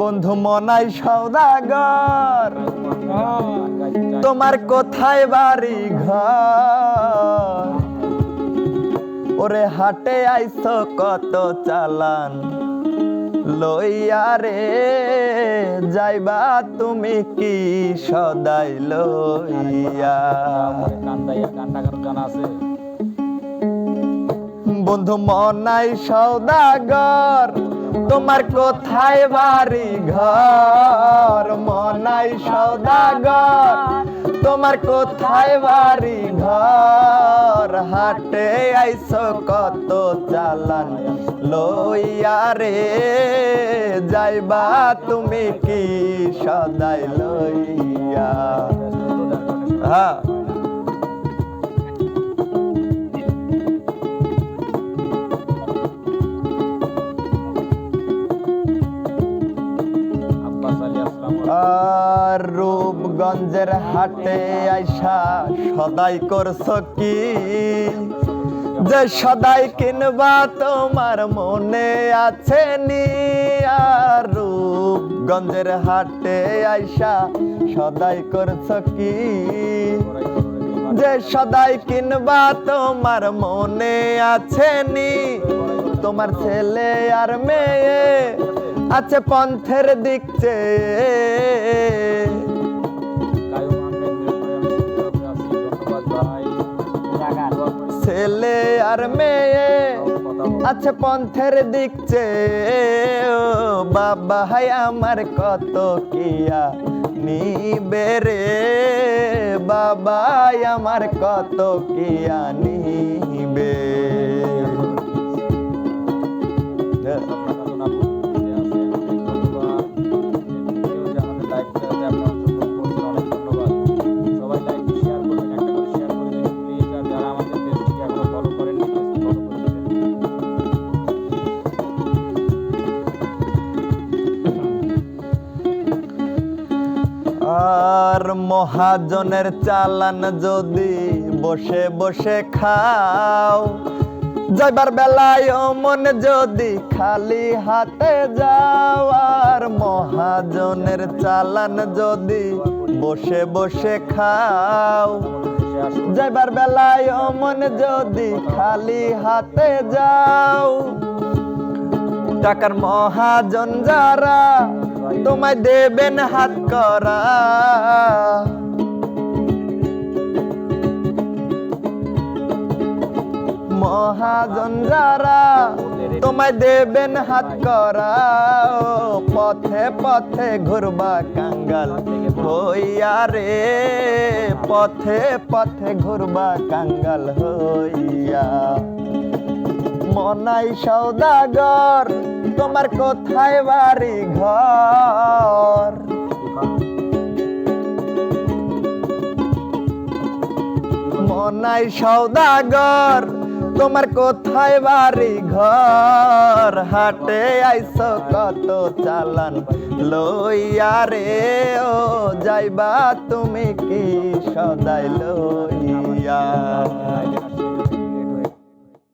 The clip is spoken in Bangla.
বন্ধু মনাই সৌদাগর, তোমার কোথায় বাড়ি ঘর ওরে হাটে আইছো কত চালান, লইয়া রে, যাইবা তুমি কি সদাই লইয়া? বন্ধু মনাই সৌদাগর তোমার কোথায় বাড়ি ঘর? মনাই সৌদাগর। তোমার কোথায় বাড়ি ঘর? হাটে আইসো কত চালান লইয়া রে। যাইবা তুমি কি সদাই লইয়া? হ্যাঁ। রূপগঞ্জের হাটে আইসা সদাই করছ কি? যে সদাই কিনবা তোমার মনে আছে নি? আর রূপগঞ্জের হাটে আইসা সদাই করছ কি? যে সদাই কিনবা তোমার মনে আছে নি? তোমার ছেলে আর মেয়ে আছে পন্থের দিক ছেলে আর মেয়ে আছে পন্থের দিক ও বাবা হাই, আমার কত কিয়া নিবে রে? বাবাই আমার কত কিয়া নিবে? আর মহাজনের চালান যদি বসে বসে খাও, যাইবার বেলায় মন যদি খালি হাতে যাও, আর মহাজনের চালান যদি বসে বসে খাও, যাইবার বেলায় মন যদি খালি হাতে যাও টাকার মহাজন যারা, তোমায় দেবেন হাত করা। মহাজন যারা, তোমায় দেবেন হাত করা। পথে পথে ঘুরবা কাঙ্গাল হইয়া রে। পথে পথে ঘুরবা কাঙ্গাল হইয়া। মনাই সৌদাগর, তোমার কোথায় বাড়ি ঘর? মনাই সৌদাগর, তোমার কোথায় বাড়ি ঘর? হাটে আইসো কত চালান লইয়া রে, ও যাইবা তুমি কি সদাই লইয়া?